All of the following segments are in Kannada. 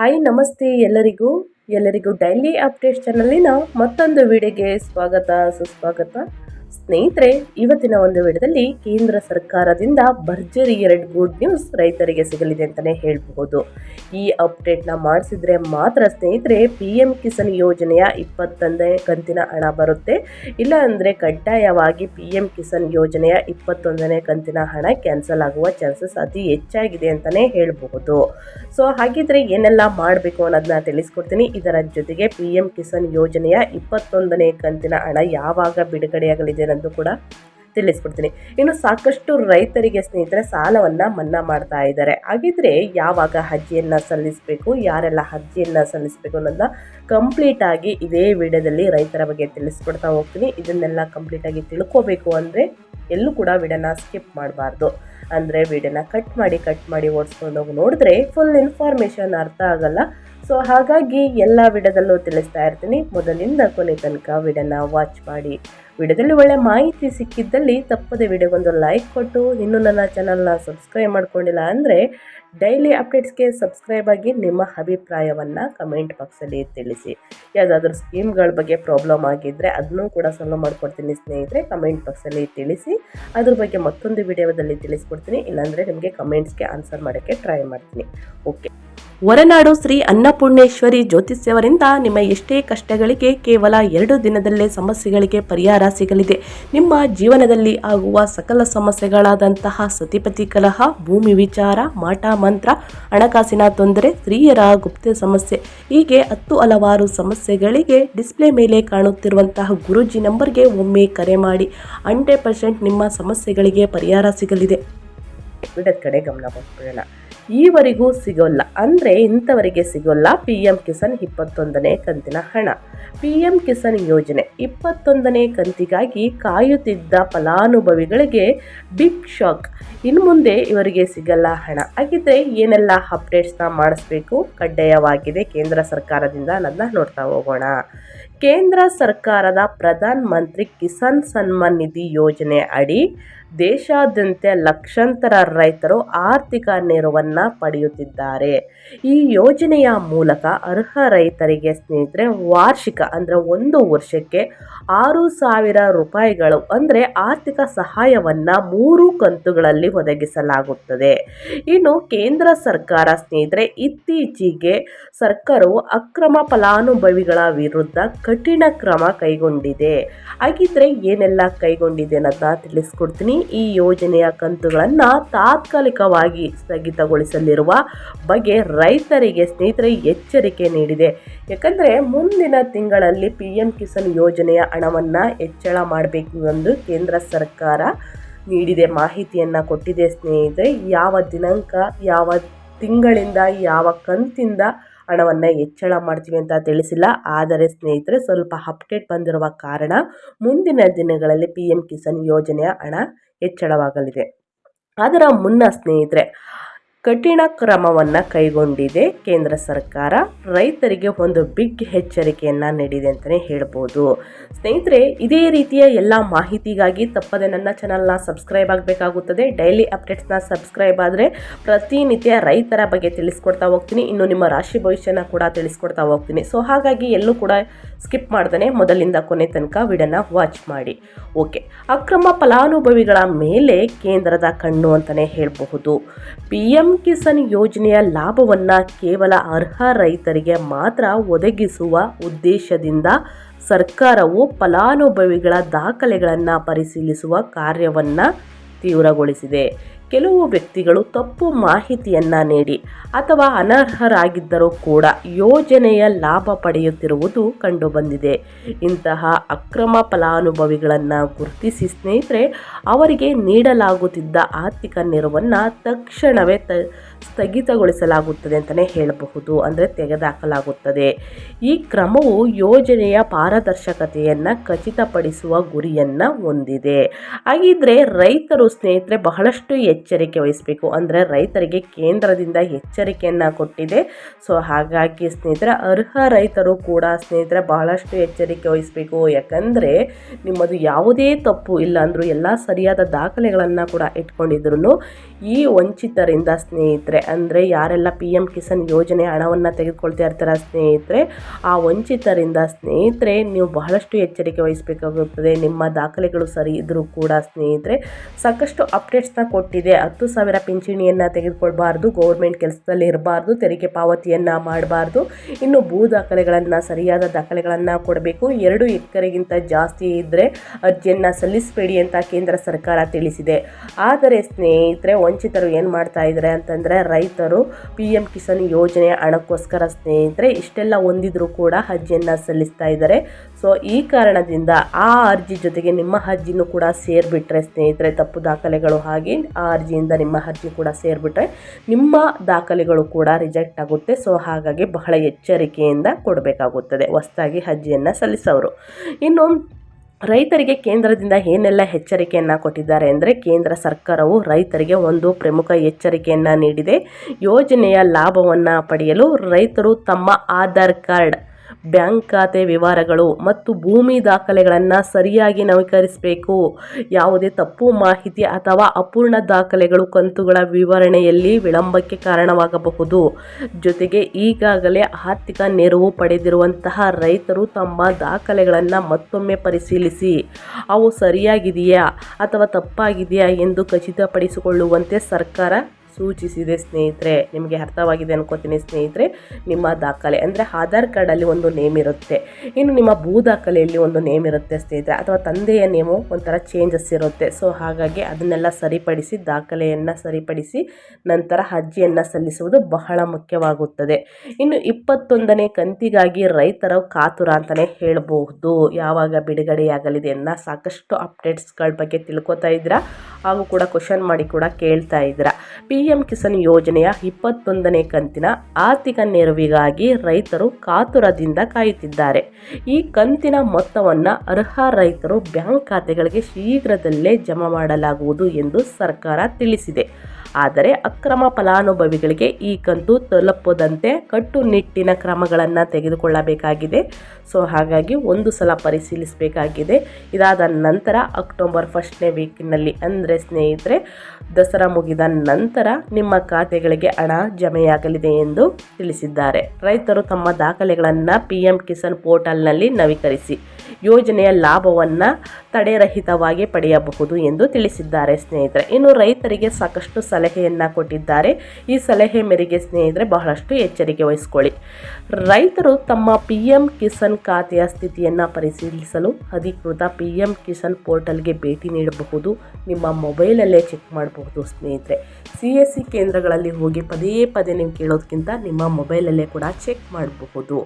ಹಾಯ್ ನಮಸ್ತೆ ಎಲ್ಲರಿಗೂ. ಎಲ್ಲರಿಗೂ ಡೈಲಿ ಅಪ್ಡೇಟ್ ಚಾನಲಿನ ಮತ್ತೊಂದು ವಿಡಿಯೋಗೆ ಸ್ವಾಗತ ಸುಸ್ವಾಗತ. ಸ್ನೇಹಿತರೆ, ಇವತ್ತಿನ ಒಂದು ವೇಳೆಯಲ್ಲಿ ಕೇಂದ್ರ ಸರ್ಕಾರದಿಂದ ಭರ್ಜರಿ ಎರಡು ಗುಡ್ ನ್ಯೂಸ್ ರೈತರಿಗೆ ಸಿಗಲಿದೆ ಅಂತಲೇ ಹೇಳಬಹುದು. ಈ ಅಪ್ಡೇಟ್ನ ಮಾಡಿಸಿದ್ರೆ ಮಾತ್ರ ಸ್ನೇಹಿತರೆ ಪಿ ಎಂ ಕಿಸಾನ್ ಯೋಜನೆಯ ಇಪ್ಪತ್ತೊಂದನೇ ಕಂತಿನ ಹಣ ಬರುತ್ತೆ. ಇಲ್ಲ ಅಂದರೆ ಕಡ್ಡಾಯವಾಗಿ ಪಿ ಎಂ ಕಿಸಾನ್ ಯೋಜನೆಯ ಇಪ್ಪತ್ತೊಂದನೇ ಕಂತಿನ ಹಣ ಕ್ಯಾನ್ಸಲ್ ಆಗುವ ಚಾನ್ಸಸ್ ಅತಿ ಹೆಚ್ಚಾಗಿದೆ ಅಂತಲೇ ಹೇಳಬಹುದು. ಸೊ ಹಾಗಿದ್ರೆ ಏನೆಲ್ಲ ಮಾಡಬೇಕು ಅನ್ನೋದನ್ನ ತಿಳಿಸ್ಕೊಡ್ತೀನಿ. ಇದರ ಜೊತೆಗೆ ಪಿ ಎಂ ಕಿಸಾನ್ ಯೋಜನೆಯ ಇಪ್ಪತ್ತೊಂದನೇ ಕಂತಿನ ಹಣ ಯಾವಾಗ ಬಿಡುಗಡೆಯಾಗಲಿದೆ ಅನ್ನೋದು ಕೂಡ ತಿಳಿಸ್ಬಿಡ್ತೀನಿ ಇನ್ನು ಸಾಕಷ್ಟು ರೈತರಿಗೆ ಸ್ನೇಹಿತರೆ ಸಾಲವನ್ನು ಮನ್ನಾ ಮಾಡ್ತಾ ಇದ್ದಾರೆ. ಹಾಗಿದ್ರೆ ಯಾವಾಗ ಅರ್ಜಿಯನ್ನು ಸಲ್ಲಿಸಬೇಕು, ಯಾರೆಲ್ಲ ಅರ್ಜಿಯನ್ನು ಸಲ್ಲಿಸಬೇಕು ಅನ್ನೋದನ್ನ ಕಂಪ್ಲೀಟ್ ಆಗಿ ಇದೇ ವಿಡಿಯೋದಲ್ಲಿ ರೈತರ ಬಗ್ಗೆ ತಿಳಿಸ್ಕೊಡ್ತಾ ಹೋಗ್ತೀನಿ. ಇದನ್ನೆಲ್ಲ ಕಂಪ್ಲೀಟಾಗಿ ತಿಳ್ಕೋಬೇಕು ಅಂದರೆ ಎಲ್ಲೂ ಕೂಡ ವಿಡಿಯೋನ ಸ್ಕಿಪ್ ಮಾಡಬಾರ್ದು. ಅಂದರೆ ವಿಡಿಯೋನ ಕಟ್ ಮಾಡಿ ಕಟ್ ಮಾಡಿ ಓಡಿಸ್ಕೊಂಡು ಹೋಗಿ ನೋಡಿದ್ರೆ ಫುಲ್ ಇನ್ಫಾರ್ಮೇಷನ್ ಅರ್ಥ ಆಗಲ್ಲ. ಸೊ ಹಾಗಾಗಿ ಎಲ್ಲ ವಿಡಿಯೋದಲ್ಲೂ ತಿಳಿಸ್ತಾ ಇರ್ತೀನಿ. ಮೊದಲಿಂದ ಕೊನೆ ತನಕ ವಿಡಿಯೋನ ವಾಚ್ ಮಾಡಿ. ವಿಡಿಯೋದಲ್ಲಿ ಒಳ್ಳೆ ಮಾಹಿತಿ ಸಿಕ್ಕಿದ್ದಲ್ಲಿ ತಪ್ಪದೆ ವಿಡಿಯೋಗೊಂದು ಲೈಕ್ ಕೊಟ್ಟು, ಇನ್ನೂ ನನ್ನ ಚಾನಲ್ನ ಸಬ್ಸ್ಕ್ರೈಬ್ ಮಾಡ್ಕೊಂಡಿಲ್ಲ ಅಂದರೆ ಡೈಲಿ ಅಪ್ಡೇಟ್ಸ್ಗೆ ಸಬ್ಸ್ಕ್ರೈಬ್ ಆಗಿ ನಿಮ್ಮ ಅಭಿಪ್ರಾಯವನ್ನು ಕಮೆಂಟ್ ಬಾಕ್ಸಲ್ಲಿ ತಿಳಿಸಿ. ಯಾವುದಾದ್ರೂ ಸ್ಕೀಮ್ಗಳ ಬಗ್ಗೆ ಪ್ರಾಬ್ಲಮ್ ಆಗಿದ್ದರೆ ಅದನ್ನೂ ಕೂಡ ಸಾಲ್ವ್ ಮಾಡಿಕೊಡ್ತೀನಿ ಸ್ನೇಹಿತರೆ ಕಮೆಂಟ್ ಬಾಕ್ಸಲ್ಲಿ ತಿಳಿಸಿ. ಅದ್ರ ಬಗ್ಗೆ ಮತ್ತೊಂದು ವಿಡಿಯೋದಲ್ಲಿ ತಿಳಿಸ್ಕೊಡ್ತೀನಿ, ಇಲ್ಲಾಂದರೆ ನಿಮಗೆ ಕಮೆಂಟ್ಸ್ಗೆ ಆನ್ಸರ್ ಮಾಡೋಕ್ಕೆ ಟ್ರೈ ಮಾಡ್ತೀನಿ. ಓಕೆ ಹೊರನಾಡು ಶ್ರೀ ಅನ್ನಪೂರ್ಣೇಶ್ವರಿ ಜ್ಯೋತಿಷ್ಯವರಿಂದ ನಿಮ್ಮ ಎಷ್ಟೇ ಕಷ್ಟಗಳಿಗೆ ಕೇವಲ ಎರಡು ದಿನದಲ್ಲೇ ಸಮಸ್ಯೆಗಳಿಗೆ ಪರಿಹಾರ ಸಿಗಲಿದೆ. ನಿಮ್ಮ ಜೀವನದಲ್ಲಿ ಆಗುವ ಸಕಲ ಸಮಸ್ಯೆಗಳಾದಂತಹ ಸತಿಪತಿ ಕಲಹ, ಭೂಮಿ ವಿಚಾರ, ಮಾಟ ಮಂತ್ರ, ಹಣಕಾಸಿನ ತೊಂದರೆ, ಸ್ತ್ರೀಯರ ಗುಪ್ತ ಸಮಸ್ಯೆ, ಹೀಗೆ ಹತ್ತು ಹಲವಾರು ಸಮಸ್ಯೆಗಳಿಗೆ ಡಿಸ್ಪ್ಲೇ ಮೇಲೆ ಕಾಣುತ್ತಿರುವಂತಹ ಗುರುಜಿ ನಂಬರ್ಗೆ ಒಮ್ಮೆ ಕರೆ ಮಾಡಿ. ಹಂಡ್ರೆಡ್ ಪರ್ಸೆಂಟ್ ನಿಮ್ಮ ಸಮಸ್ಯೆಗಳಿಗೆ ಪರಿಹಾರ ಸಿಗಲಿದೆ. ಕಡೆ ಗಮನ ಕೊಟ್ಬಿಡೋಣ ಈವರೆಗೂ ಸಿಗೋಲ್ಲ. ಅಂದರೆ ಇಂಥವರಿಗೆ ಸಿಗೋಲ್ಲ. ಪಿ ಎಂ ಕಿಸಾನ್ ಇಪ್ಪತ್ತೊಂದನೇ ಕಂತಿನ ಹಣ. ಪಿ ಎಂ ಕಿಸಾನ್ ಯೋಜನೆ ಇಪ್ಪತ್ತೊಂದನೇ ಕಂತಿಗಾಗಿ ಕಾಯುತ್ತಿದ್ದ ಫಲಾನುಭವಿಗಳಿಗೆ ಬಿಗ್ ಶಾಕ್. ಇನ್ನು ಮುಂದೆ ಇವರಿಗೆ ಸಿಗಲ್ಲ ಹಣ. ಹಾಗಿದ್ರೆ ಏನೆಲ್ಲ ಅಪ್ಡೇಟ್ಸ್ನ ಮಾಡಿಸ್ಬೇಕು? ಕಡ್ಡಾಯವಾಗಿದೆ. ಕೇಂದ್ರ ಸರ್ಕಾರದಿಂದ ಅನ್ನೋದನ್ನ ನೋಡ್ತಾ ಹೋಗೋಣ. ಕೇಂದ್ರ ಸರ್ಕಾರದ ಪ್ರಧಾನ ಮಂತ್ರಿ ಕಿಸಾನ್ ಸನ್ಮಾನ್ ನಿಧಿ ಯೋಜನೆ ಅಡಿ ದೇಶಾದ್ಯಂತ ಲಕ್ಷಾಂತರ ರೈತರು ಆರ್ಥಿಕ ನೆರವನ್ನು ಪಡೆಯುತ್ತಿದ್ದಾರೆ. ಈ ಯೋಜನೆಯ ಮೂಲಕ ಅರ್ಹ ರೈತರಿಗೆ ಸ್ನೇಹಿತರೆ, ವಾರ್ಷಿಕ ಅಂದರೆ ಒಂದು ವರ್ಷಕ್ಕೆ ಆರು ಸಾವಿರ ರೂಪಾಯಿಗಳು ಅಂದರೆ ಆರ್ಥಿಕ ಸಹಾಯವನ್ನು ಮೂರು ಕಂತುಗಳಲ್ಲಿ ಒದಗಿಸಲಾಗುತ್ತದೆ. ಇನ್ನು ಕೇಂದ್ರ ಸರ್ಕಾರ ಸ್ನೇಹಿತರೆ, ಇತ್ತೀಚೆಗೆ ಸರ್ಕಾರವು ಅಕ್ರಮ ಫಲಾನುಭವಿಗಳ ವಿರುದ್ಧ ಕಠಿಣ ಕ್ರಮ ಕೈಗೊಂಡಿದೆ. ಹಾಗಿದ್ರೆ ಏನೆಲ್ಲ ಕೈಗೊಂಡಿದೆ ಅನ್ನೋದನ್ನ ತಿಳಿಸ್ಕೊಡ್ತೀನಿ. ಈ ಯೋಜನೆಯ ಕಂತುಗಳನ್ನು ತಾತ್ಕಾಲಿಕವಾಗಿ ಸ್ಥಗಿತಗೊಳಿಸಲಿರುವ ಬಗ್ಗೆ ರೈತರಿಗೆ ಸ್ನೇಹಿತರೆ ಎಚ್ಚರಿಕೆ ನೀಡಿದೆ. ಯಾಕಂದರೆ ಮುಂದಿನ ತಿಂಗಳಲ್ಲಿ ಪಿ ಎಂ ಕಿಸಾನ್ ಯೋಜನೆಯ ಹಣವನ್ನು ಹೆಚ್ಚಳ ಮಾಡಬೇಕು ಎಂದು ಕೇಂದ್ರ ಸರ್ಕಾರ ನೀಡಿದೆ ಮಾಹಿತಿಯನ್ನು ಕೊಟ್ಟಿದೆ ಸ್ನೇಹಿತರೆ. ಯಾವ ದಿನಾಂಕ, ಯಾವ ತಿಂಗಳಿಂದ, ಯಾವ ಕಂತಿಂದ ಹಣವನ್ನು ಹೆಚ್ಚಳ ಮಾಡ್ತೀವಿ ಅಂತ ತಿಳಿಸಿಲ್ಲ. ಆದರೆ ಸ್ನೇಹಿತರೆ, ಸ್ವಲ್ಪ ಅಪ್ಡೇಟ್ ಬಂದಿರುವ ಕಾರಣ ಮುಂದಿನ ದಿನಗಳಲ್ಲಿ ಪಿ ಎಂ ಕಿಸಾನ್ ಯೋಜನೆಯ ಹಣ ಹೆಚ್ಚಳವಾಗಲಿದೆ. ಅದರ ಮುನ್ನ ಸ್ನೇಹಿತರೆ ಕಠಿಣ ಕ್ರಮವನ್ನು ಕೈಗೊಂಡಿದೆ ಕೇಂದ್ರ ಸರ್ಕಾರ. ರೈತರಿಗೆ ಒಂದು ಬಿಗ್ ಎಚ್ಚರಿಕೆಯನ್ನು ನೀಡಿದೆ ಅಂತಲೇ ಹೇಳ್ಬೋದು. ಸ್ನೇಹಿತರೆ, ಇದೇ ರೀತಿಯ ಎಲ್ಲ ಮಾಹಿತಿಗಾಗಿ ತಪ್ಪದೆ ನನ್ನ ಚಾನಲ್ನ ಸಬ್ಸ್ಕ್ರೈಬ್ ಆಗಬೇಕಾಗುತ್ತದೆ. ಡೈಲಿ ಅಪ್ಡೇಟ್ಸ್ನ ಸಬ್ಸ್ಕ್ರೈಬ್ ಆದರೆ ಪ್ರತಿನಿತ್ಯ ರೈತರ ಬಗ್ಗೆ ತಿಳಿಸ್ಕೊಡ್ತಾ ಹೋಗ್ತೀನಿ. ಇನ್ನು ನಿಮ್ಮ ರಾಶಿ ಭವಿಷ್ಯನ ಕೂಡ ತಿಳಿಸ್ಕೊಡ್ತಾ ಹೋಗ್ತೀನಿ. ಸೊ ಹಾಗಾಗಿ ಎಲ್ಲೂ ಕೂಡ ಸ್ಕಿಪ್ ಮಾಡ್ದೇ ಮೊದಲಿಂದ ಕೊನೆ ತನಕ ವಿಡನ್ನ ವಾಚ್ ಮಾಡಿ. ಓಕೆ ಅಕ್ರಮ ಫಲಾನುಭವಿಗಳ ಮೇಲೆ ಕೇಂದ್ರದ ಕಣ್ಣು ಅಂತಲೇ ಹೇಳಬಹುದು. ಪಿ ಎಂ ಕಿಸಾನ್ ಯೋಜನೆಯ ಲಾಭವನ್ನು ಕೇವಲ ಅರ್ಹ ರೈತರಿಗೆ ಮಾತ್ರ ಒದಗಿಸುವ ಉದ್ದೇಶದಿಂದ ಸರ್ಕಾರವು ಫಲಾನುಭವಿಗಳ ದಾಖಲೆಗಳನ್ನು ಪರಿಶೀಲಿಸುವ ಕಾರ್ಯವನ್ನು ತೀವ್ರಗೊಳಿಸಿದೆ. ಕೆಲವು ವ್ಯಕ್ತಿಗಳು ತಪ್ಪು ಮಾಹಿತಿಯನ್ನು ನೀಡಿ ಅಥವಾ ಅನರ್ಹರಾಗಿದ್ದರೂ ಕೂಡ ಯೋಜನೆಯ ಲಾಭ ಪಡೆಯುತ್ತಿರುವುದು ಕಂಡುಬಂದಿದೆ. ಇಂತಹ ಅಕ್ರಮ ಫಲಾನುಭವಿಗಳನ್ನು ಗುರುತಿಸಿ ಸ್ನೇಹಿತರೆ, ಅವರಿಗೆ ನೀಡಲಾಗುತ್ತಿದ್ದ ಆರ್ಥಿಕ ನೆರವನ್ನು ತಕ್ಷಣವೇ ತ ಸ್ಥಗಿತಗೊಳಿಸಲಾಗುತ್ತದೆ ಅಂತಲೇ ಹೇಳಬಹುದು, ಅಂದರೆ ತೆಗೆದುಹಾಕಲಾಗುತ್ತದೆ ಈ ಕ್ರಮವು ಯೋಜನೆಯ ಪಾರದರ್ಶಕತೆಯನ್ನು ಖಚಿತಪಡಿಸುವ ಗುರಿಯನ್ನು ಹೊಂದಿದೆ. ಹಾಗಿದ್ರೆ ರೈತರು ಸ್ನೇಹಿತರೆ ಬಹಳಷ್ಟು ಎಚ್ಚರಿಕೆ ವಹಿಸಬೇಕು, ಅಂದರೆ ರೈತರಿಗೆ ಕೇಂದ್ರದಿಂದ ಎಚ್ಚರಿಕೆಯನ್ನು ಕೊಟ್ಟಿದೆ. ಸೊ ಹಾಗಾಗಿ ಸ್ನೇಹಿತರೆ, ಅರ್ಹ ರೈತರು ಕೂಡ ಸ್ನೇಹಿತರೆ ಬಹಳಷ್ಟು ಎಚ್ಚರಿಕೆ ವಹಿಸಬೇಕು. ಯಾಕಂದರೆ ನಿಮ್ಮದು ಯಾವುದೇ ತಪ್ಪು ಇಲ್ಲ ಅಂದರೂ ಎಲ್ಲ ಸರಿಯಾದ ದಾಖಲೆಗಳನ್ನು ಕೂಡ ಇಟ್ಕೊಂಡಿದ್ರು ಈ ವಂಚಿತರಿಂದ ಸ್ನೇಹಿತರೆ ಸ್ನೇಹಿತರೆ, ಅಂದರೆ ಯಾರೆಲ್ಲ ಪಿ ಎಂ ಕಿಸಾನ್ ಯೋಜನೆ ಹಣವನ್ನು ತೆಗೆದುಕೊಳ್ತಾ ಇರ್ತಾರೆ ಸ್ನೇಹಿತರೆ, ಆ ವಂಚಿತರಿಂದ ಸ್ನೇಹಿತರೆ, ನೀವು ಬಹಳಷ್ಟು ಎಚ್ಚರಿಕೆ ವಹಿಸಬೇಕಾಗುತ್ತದೆ. ನಿಮ್ಮ ದಾಖಲೆಗಳು ಸರಿ ಇದ್ದರೂ ಕೂಡ ಸ್ನೇಹಿತರೆ, ಸಾಕಷ್ಟು ಅಪ್ಡೇಟ್ಸ್ನ ಕೊಟ್ಟಿದೆ. ಹತ್ತು ಸಾವಿರ ಪಿಂಚಣಿಯನ್ನು ತೆಗೆದುಕೊಳ್ಬಾರ್ದು ಗೌರ್ಮೆಂಟ್ ಕೆಲಸದಲ್ಲಿ ಇರಬಾರ್ದು, ತೆರಿಗೆ ಪಾವತಿಯನ್ನು ಮಾಡಬಾರ್ದು. ಇನ್ನು ಭೂ ದಾಖಲೆಗಳನ್ನು, ಸರಿಯಾದ ದಾಖಲೆಗಳನ್ನು ಕೊಡಬೇಕು. ಎರಡು ಎಕರೆಗಿಂತ ಜಾಸ್ತಿ ಇದ್ದರೆ ಅರ್ಜಿಯನ್ನು ಸಲ್ಲಿಸಬೇಡಿ ಅಂತ ಕೇಂದ್ರ ಸರ್ಕಾರ ತಿಳಿಸಿದೆ. ಆದರೆ ಸ್ನೇಹಿತರೆ, ವಂಚಿತರು ಏನು ಮಾಡ್ತಾ ಇದ್ದಾರೆ ಅಂತಂದರೆ ರೈತರು ಪಿ ಎಂ ಕಿಸಾನ್ ಯೋಜನೆಯ ಹಣಕ್ಕೋಸ್ಕರ ಸ್ನೇಹಿತರೆ, ಇಷ್ಟೆಲ್ಲ ಹೊಂದಿದ್ರು ಕೂಡ ಅರ್ಜಿಯನ್ನು ಸಲ್ಲಿಸ್ತಾ ಇದ್ದಾರೆ. ಸೊ, ಈ ಕಾರಣದಿಂದ ಆ ಅರ್ಜಿ ಜೊತೆಗೆ ನಿಮ್ಮ ಅರ್ಜಿನೂ ಕೂಡ ಸೇರಿಬಿಟ್ರೆ ಸ್ನೇಹಿತರೆ, ತಪ್ಪು ದಾಖಲೆಗಳು ಹಾಗೆ ಆ ಅರ್ಜಿಯಿಂದ ನಿಮ್ಮ ಅರ್ಜಿ ಕೂಡ ಸೇರಿಬಿಟ್ರೆ ನಿಮ್ಮ ದಾಖಲೆಗಳು ಕೂಡ ರಿಜೆಕ್ಟ್ ಆಗುತ್ತೆ. ಸೊ, ಹಾಗಾಗಿ ಬಹಳ ಎಚ್ಚರಿಕೆಯಿಂದ ಕೊಡಬೇಕಾಗುತ್ತದೆ. ಹೊಸದಾಗಿ ಅರ್ಜಿಯನ್ನು ಸಲ್ಲಿಸೋರು. ಇನ್ನು ರೈತರಿಗೆ ಕೇಂದ್ರದಿಂದ ಏನೆಲ್ಲ ಎಚ್ಚರಿಕೆಯನ್ನು ಕೊಟ್ಟಿದ್ದಾರೆ ಅಂದರೆ ಕೇಂದ್ರ ಸರ್ಕಾರವು ರೈತರಿಗೆ ಒಂದು ಪ್ರಮುಖ ಎಚ್ಚರಿಕೆಯನ್ನು ನೀಡಿದೆ. ಯೋಜನೆಯ ಲಾಭವನ್ನು ಪಡೆಯಲು ರೈತರು ತಮ್ಮ ಆಧಾರ್ ಕಾರ್ಡ್ ಬ್ಯಾಂಕ್ ಖಾತೆ ವಿವರಗಳು ಮತ್ತು ಭೂಮಿ ದಾಖಲೆಗಳನ್ನು ಸರಿಯಾಗಿ ನವೀಕರಿಸಬೇಕು. ಯಾವುದೇ ತಪ್ಪು ಮಾಹಿತಿ ಅಥವಾ ಅಪೂರ್ಣ ದಾಖಲೆಗಳು ಕಂತುಗಳ ವಿವರಣೆಯಲ್ಲಿ ವಿಳಂಬಕ್ಕೆ ಕಾರಣವಾಗಬಹುದು. ಜೊತೆಗೆ ಈಗಾಗಲೇ ಆರ್ಥಿಕ ನೆರವು ಪಡೆದಿರುವಂತಹ ರೈತರು ತಮ್ಮ ದಾಖಲೆಗಳನ್ನು ಮತ್ತೊಮ್ಮೆ ಪರಿಶೀಲಿಸಿ, ಅವು ಸರಿಯಾಗಿದೆಯಾ ಅಥವಾ ತಪ್ಪಾಗಿದೆಯಾ ಎಂದು ಖಚಿತಪಡಿಸಿಕೊಳ್ಳುವಂತೆ ಸರ್ಕಾರ ಸೂಚಿಸಿದೆ ಸ್ನೇಹಿತರೆ, ನಿಮಗೆ ಅರ್ಥವಾಗಿದೆ ಅನ್ಕೋತೀನಿ ಸ್ನೇಹಿತರೆ, ನಿಮ್ಮ ದಾಖಲೆ ಅಂದರೆ ಆಧಾರ್ ಕಾರ್ಡಲ್ಲಿ ಒಂದು ನೇಮ್ ಇರುತ್ತೆ. ಇನ್ನು ನಿಮ್ಮ ಭೂ ದಾಖಲೆಯಲ್ಲಿ ಒಂದು ನೇಮ್ ಇರುತ್ತೆ ಸ್ನೇಹಿತರೆ, ಅಥವಾ ತಂದೆಯ ನೇಮು ಒಂಥರ ಚೇಂಜಸ್ ಇರುತ್ತೆ. ಸೊ ಹಾಗಾಗಿ ಅದನ್ನೆಲ್ಲ ಸರಿಪಡಿಸಿ ದಾಖಲೆಯನ್ನು ಸರಿಪಡಿಸಿ ನಂತರ ಅರ್ಜಿಯನ್ನು ಸಲ್ಲಿಸುವುದು ಬಹಳ ಮುಖ್ಯವಾಗುತ್ತದೆ. ಇನ್ನು ಇಪ್ಪತ್ತೊಂದನೇ ಕಂತಿಗಾಗಿ ರೈತರ ಕಾತುರ ಅಂತಲೇ ಹೇಳಬಹುದು. ಯಾವಾಗ ಬಿಡುಗಡೆಯಾಗಲಿದೆ ಅನ್ನೋ ಸಾಕಷ್ಟು ಅಪ್ಡೇಟ್ಸ್ಗಳ ಬಗ್ಗೆ ತಿಳ್ಕೊತಾ ಇದ್ದೀರಾ? ಹಾಗೂ ಕೂಡ ಕ್ವಶನ್ ಮಾಡಿ ಕೂಡ ಕೇಳ್ತಾ ಇದ್ದೀರಾ? ಪಿ ಎಂ ಕಿಸಾನ್ ಯೋಜನೆಯ ಇಪ್ಪತ್ತೊಂದನೇ ಕಂತಿನ ಆರ್ಥಿಕ ನೆರವಿಗಾಗಿ ರೈತರು ಕಾತುರದಿಂದ ಕಾಯುತ್ತಿದ್ದಾರೆ. ಈ ಕಂತಿನ ಮೊತ್ತವನ್ನು ಅರ್ಹ ರೈತರು ಬ್ಯಾಂಕ್ ಖಾತೆಗಳಿಗೆ ಶೀಘ್ರದಲ್ಲೇ ಜಮಾ ಮಾಡಲಾಗುವುದು ಎಂದು ಸರ್ಕಾರ ತಿಳಿಸಿದೆ. ಆದರೆ ಅಕ್ರಮ ಫಲಾನುಭವಿಗಳಿಗೆ ಈ ಕಂತು ತಲುಪದಂತೆ ಕಟ್ಟುನಿಟ್ಟಿನ ಕ್ರಮಗಳನ್ನು ತೆಗೆದುಕೊಳ್ಳಬೇಕಾಗಿದೆ. ಸೊ, ಹಾಗಾಗಿ ಒಂದು ಸಲ ಪರಿಶೀಲಿಸಬೇಕಾಗಿದೆ. ಇದಾದ ನಂತರ ಅಕ್ಟೋಬರ್ ಫಸ್ಟ್ನೇ ವೀಕಿನಲ್ಲಿ ಅಂದರೆ ಸ್ನೇಹಿತರೆ, ದಸರಾ ಮುಗಿದ ನಂತರ ನಿಮ್ಮ ಖಾತೆಗಳಿಗೆ ಹಣ ಜಮೆಯಾಗಲಿದೆ ಎಂದು ತಿಳಿಸಿದ್ದಾರೆ. ರೈತರು ತಮ್ಮ ದಾಖಲೆಗಳನ್ನು ಪಿ ಎಂ ಕಿಸಾನ್ ಪೋರ್ಟಲ್ನಲ್ಲಿ ನವೀಕರಿಸಿ. ಯೋಜನೆಯ ಲಾಭವನ್ನು ತಡೆರಹಿತವಾಗಿ ಪಡೆಯಬಹುದು ಎಂದು ತಿಳಿಸಿದ್ದಾರೆ ಸ್ನೇಹಿತರೆ. ಇನ್ನು ರೈತರಿಗೆ ಸಾಕಷ್ಟು ಸಲಹೆಯನ್ನು ಕೊಟ್ಟಿದ್ದಾರೆ. ಈ ಸಲಹೆ ಮೇರೆಗೆ ಸ್ನೇಹಿತರೆ ಬಹಳಷ್ಟು ಎಚ್ಚರಿಕೆ ವಹಿಸಿಕೊಳ್ಳಿ. ರೈತರು ತಮ್ಮ ಪಿ ಎಂ ಕಿಸಾನ್ ಖಾತೆಯ ಸ್ಥಿತಿಯನ್ನು ಪರಿಶೀಲಿಸಲು ಅಧಿಕೃತ ಪಿ ಎಂ ಕಿಸಾನ್ ಪೋರ್ಟಲ್ಗೆ ಭೇಟಿ ನೀಡಬಹುದು. ನಿಮ್ಮ ಮೊಬೈಲಲ್ಲೇ ಚೆಕ್ ಮಾಡಬಹುದು ಸ್ನೇಹಿತರೆ. ಸಿ ಎಸ್ ಸಿ ಕೇಂದ್ರಗಳಲ್ಲಿ ಹೋಗಿ ಪದೇ ಪದೇ ನೀವು ಕೇಳೋದಕ್ಕಿಂತ ನಿಮ್ಮ ಮೊಬೈಲಲ್ಲೇ ಕೂಡ ಚೆಕ್ ಮಾಡಬಹುದು.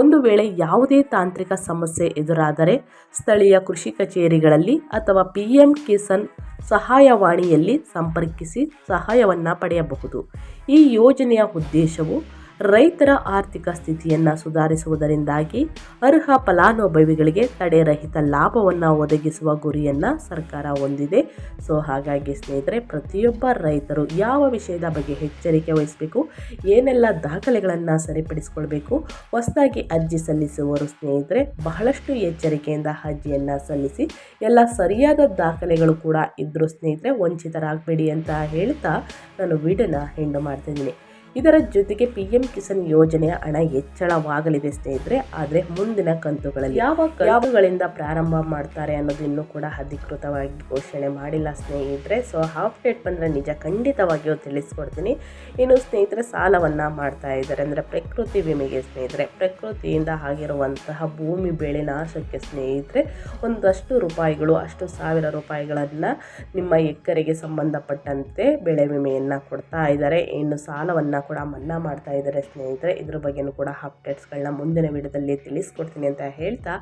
ಒಂದು ವೇಳೆ ಯಾವುದೇ ತಾಂತ್ರಿಕ ಸಮಸ್ಯೆ ಎದುರಾದರೆ ಸ್ಥಳೀಯ ಕೃಷಿ ಕಚೇರಿಗಳಲ್ಲಿ ಅಥವಾ ಪಿ ಎಂ ಕಿಸಾನ್ ಸಹಾಯವಾಣಿಯಲ್ಲಿ ಸಂಪರ್ಕಿಸಿ ಸಹಾಯವನ್ನು ಪಡೆಯಬಹುದು. ಈ ಯೋಜನೆಯ ಉದ್ದೇಶವು ರೈತರ ಆರ್ಥಿಕ ಸ್ಥಿತಿಯನ್ನು ಸುಧಾರಿಸುವುದರಿಂದಾಗಿ ಅರ್ಹ ಫಲಾನುಭವಿಗಳಿಗೆ ತಡೆರಹಿತ ಲಾಭವನ್ನು ಒದಗಿಸುವ ಗುರಿಯನ್ನು ಸರ್ಕಾರ ಹೊಂದಿದೆ. ಸೊ, ಹಾಗಾಗಿ ಸ್ನೇಹಿತರೆ, ಪ್ರತಿಯೊಬ್ಬ ರೈತರು ಯಾವ ವಿಷಯದ ಬಗ್ಗೆ ಎಚ್ಚರಿಕೆ ವಹಿಸಬೇಕು, ಏನೆಲ್ಲ ದಾಖಲೆಗಳನ್ನು ಸರಿಪಡಿಸಿಕೊಳ್ಬೇಕು, ಹೊಸದಾಗಿ ಅರ್ಜಿ ಸಲ್ಲಿಸುವವರು ಸ್ನೇಹಿತರೆ, ಬಹಳಷ್ಟು ಎಚ್ಚರಿಕೆಯಿಂದ ಅರ್ಜಿಯನ್ನು ಸಲ್ಲಿಸಿ, ಎಲ್ಲ ಸರಿಯಾದ ದಾಖಲೆಗಳು ಕೂಡ ಇದ್ದರೂ ಸ್ನೇಹಿತರೆ, ವಂಚಿತರಾಗಬೇಡಿ ಅಂತ ಹೇಳ್ತಾ ನಾನು ವಿಡಿಯೋನ ಹೆಂಡು ಮಾಡ್ತಿದ್ದೀನಿ ಇದರ ಜೊತೆಗೆ ಪಿ ಎಂ ಕಿಸಾನ್ ಯೋಜನೆಯ ಹಣ ಹೆಚ್ಚಳವಾಗಲಿದೆ ಸ್ನೇಹಿತರೆ. ಆದರೆ ಮುಂದಿನ ಕಂತುಗಳಲ್ಲಿ ಯಾವ ಯಾವಗಳಿಂದ ಪ್ರಾರಂಭ ಮಾಡ್ತಾರೆ ಅನ್ನೋದು ಇನ್ನೂ ಕೂಡ ಅಧಿಕೃತವಾಗಿ ಘೋಷಣೆ ಮಾಡಿಲ್ಲ ಸ್ನೇಹಿತರೆ. ಸೊ ಹಾಫ್ ಡೇಟ್ ಬಂದರೆ ನಿಜ ಖಂಡಿತವಾಗಿಯೂ ತಿಳಿಸ್ಕೊಡ್ತೀನಿ. ಇನ್ನು ಸ್ನೇಹಿತರೆ ಸಾಲವನ್ನು ಮಾಡ್ತಾ ಇದ್ದಾರೆ ಅಂದರೆ ಪ್ರಕೃತಿ ವಿಮೆಗೆ ಸ್ನೇಹಿತರೆ. ಪ್ರಕೃತಿಯಿಂದ ಆಗಿರುವಂತಹ ಭೂಮಿ ಬೆಳೆ ನಾಶಕ್ಕೆ ಸ್ನೇಹಿತರೆ ಒಂದಷ್ಟು ರೂಪಾಯಿಗಳು ಅಷ್ಟು ಸಾವಿರ ರೂಪಾಯಿಗಳನ್ನು ನಿಮ್ಮ ಎಕರೆಗೆ ಸಂಬಂಧಪಟ್ಟಂತೆ ಬೆಳೆ ವಿಮೆಯನ್ನು ಕೊಡ್ತಾ ಇದ್ದಾರೆ. ಇನ್ನು ಸಾಲವನ್ನು ಕೂಡ ಮನ್ನಾ ಮಾಡ್ತಾ ಇದ್ದಾರೆ ಸ್ನೇಹಿತರೆ. ಇದ್ರ ಬಗ್ಗೆಯೂ ಕೂಡ ಅಪ್ಡೇಟ್ಸ್ಗಳನ್ನ ಮುಂದಿನ ವಿಡಿಯೋದಲ್ಲಿ ತಿಳಿಸ್ಕೊಡ್ತೀನಿ ಅಂತ ಹೇಳ್ತಾ,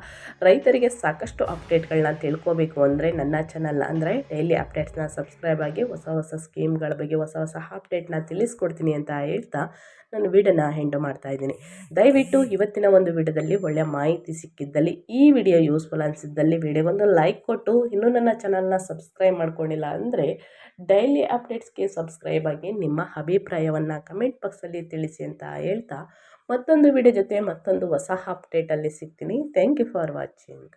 ರೈತರಿಗೆ ಸಾಕಷ್ಟು ಅಪ್ಡೇಟ್ಗಳನ್ನ ತಿಳ್ಕೊಬೇಕು ಅಂದರೆ ನನ್ನ ಚಾನಲ್ ಅಂದರೆ ಡೈಲಿ ಅಪ್ಡೇಟ್ಸ್ನ ಸಬ್ಸ್ಕ್ರೈಬ್ ಆಗಿ ಹೊಸ ಹೊಸ ಸ್ಕೀಮ್ಗಳ ಬಗ್ಗೆ ಹೊಸ ಹೊಸ ಅಪ್ಡೇಟ್ನ ತಿಳಿಸ್ಕೊಡ್ತೀನಿ ಅಂತ ಹೇಳ್ತಾ ನಾನು ವಿಡಿಯೋನ ಹೆಂಡು ಮಾಡ್ತಾ ಇದ್ದೀನಿ. ದಯವಿಟ್ಟು ಇವತ್ತಿನ ಒಂದು ವಿಡಿಯೋದಲ್ಲಿ ಒಳ್ಳೆಯ ಮಾಹಿತಿ ಸಿಕ್ಕಿದ್ದಲ್ಲಿ ಈ ವಿಡಿಯೋ ಯೂಸ್ಫುಲ್ ಅನಿಸಿದ್ದಲ್ಲಿ ವಿಡಿಯೋಗೊಂದು ಲೈಕ್ ಕೊಟ್ಟು, ಇನ್ನೂ ನನ್ನ ಚಾನಲ್ನ ಸಬ್ಸ್ಕ್ರೈಬ್ ಮಾಡ್ಕೊಂಡಿಲ್ಲ ಅಂದರೆ ಡೈಲಿ ಅಪ್ಡೇಟ್ಸ್ಗೆ ಸಬ್ಸ್ಕ್ರೈಬ್ ಆಗಿ ನಿಮ್ಮ ಅಭಿಪ್ರಾಯವನ್ನು ಕಮೆಂಟ್ ಬಾಕ್ಸಲ್ಲಿ ತಿಳಿಸಿ ಅಂತ ಹೇಳ್ತಾ ಮತ್ತೊಂದು ವಿಡಿಯೋ ಜೊತೆ ಮತ್ತೊಂದು ಹೊಸ ಅಪ್ಡೇಟಲ್ಲಿ ಸಿಗ್ತೀನಿ. Thank you for watching